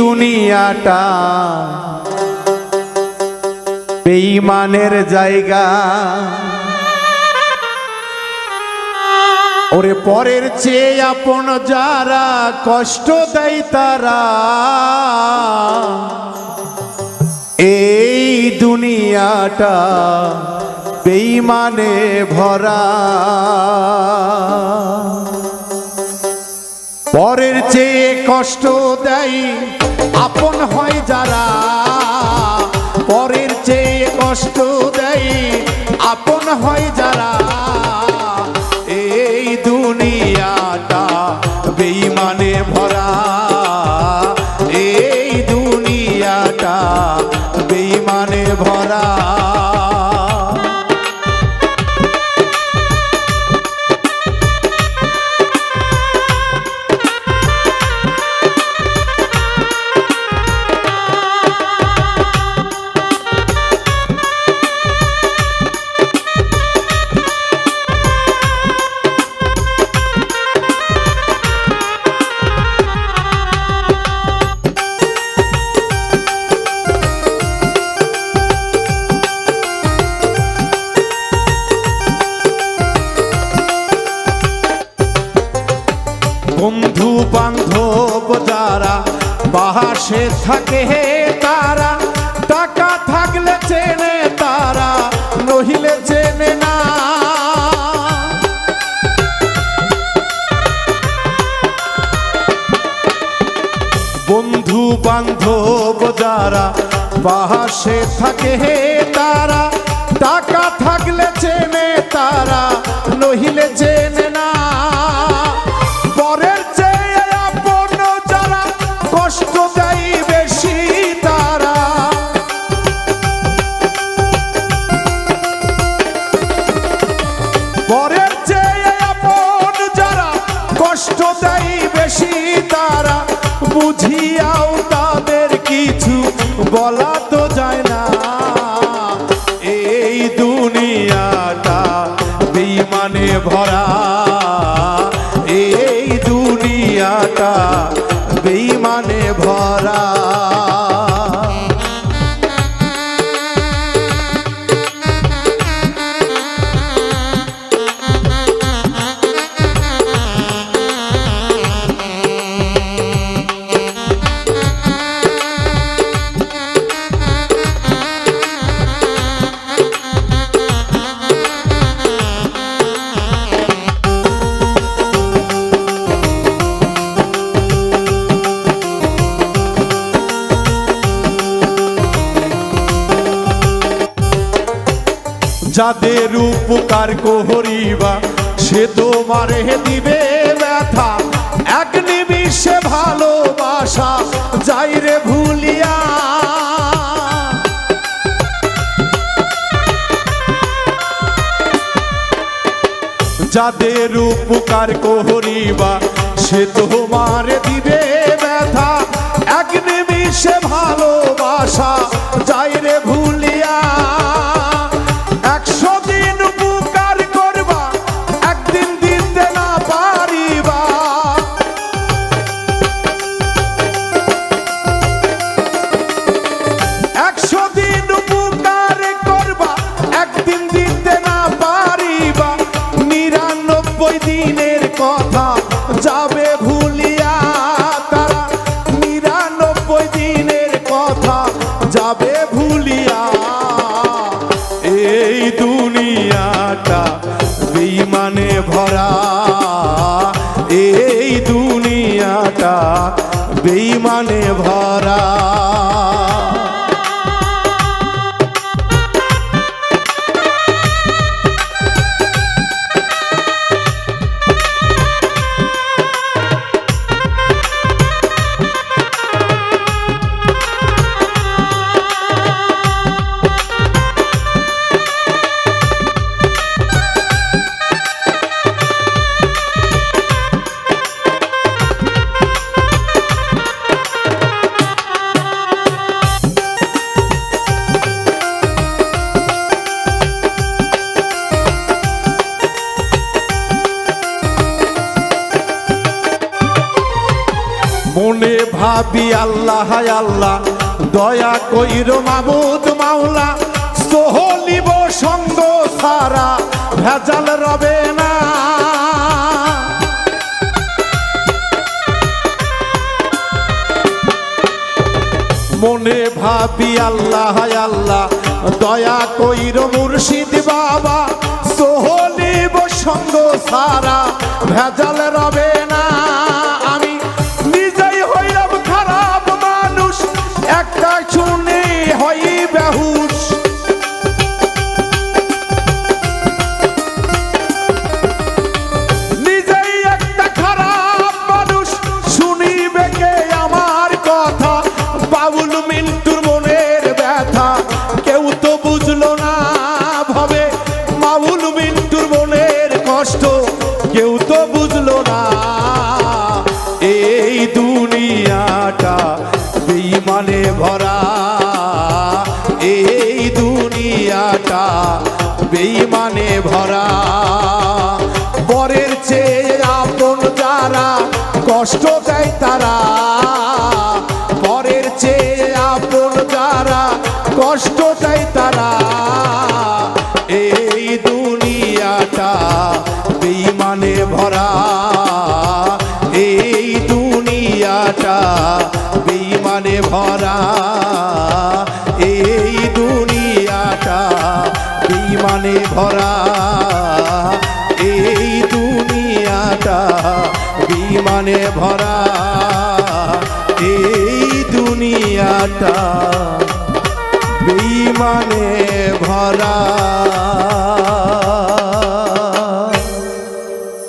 দুনিয়াটা। বেঈমানের জায়গা। ওরে পরের চেয়ে আপন যারা কষ্ট দেয় তারা। এই দুনিয়াটা বেঈমানে ভরা। পরের চেয়ে কষ্ট দেয় আপন হয় যারা, পরের চেয়ে কষ্ট দেয়, আপন হয় যারা। এই দুনিয়াটা বেইমানে ভরা। এই দুনিয়াটা বেইমানে ভরা। বন্ধু বান্ধব যারা বাহাসে থাকে তারা, টাকা থাকলে চেনে তারা, নহিলে চেনে না। বন্ধু বান্ধব যারা বাহাসে থাকে তারা, টাকা থাকলে চেনে তারা, নহিলে চেনে পরের চেয়ে আপন যারা কষ্ট দেয় বেশি তারা, বুঝিয়াও তাদের কিছু বলা তো যায় না। এই দুনিয়াটা বিমানে ভরা। যাদের উপকার করিবা, সে তোমারে দিবে ব্যথা। এক নিমিষে ভালোবাসা, যাই রে ভুলিয়া। যাদের উপকার করিবা, সে তোমার দিবে নিরানব্বই দিনের কথা যাবে ভুলিয়া তারা। নিরানব্বই দিনের কথা যাবে ভুলিয়া। এই দুনিয়াটা বেইমানে ভরা। এই দুনিয়াটা বেইমানে ভরা। মনে ভাবি আল্লাহ, হায় আল্লাহ। দয়া কইর মাবুদ মাওলা, সোহলিব সঙ্গ সারা, ভেজাল রবে না। মনে ভাবি আল্লাহ, হায় আল্লাহ। দয়া কইর মুর্শিদ বাবা, সোহলিব সঙ্গ সারা, ভেজাল রবে না। বেইমানে ভরা এই দুনিয়াটা বেইমানে ভরা। পরের চেয়ে আপন যারা কষ্ট দেয় তারা পরের চেয়ে আপন যারা কষ্ট দেয় তারা, এই দুনিয়াটা বেইমানে ভরা। এই দুনিয়াটা বেইমানে ভরা এই দুনিয়াটা বেইমানে ভরা। এই দুনিয়াটা বিমানে ভরা। এই দুনিয়াটা বিমানে ভরা।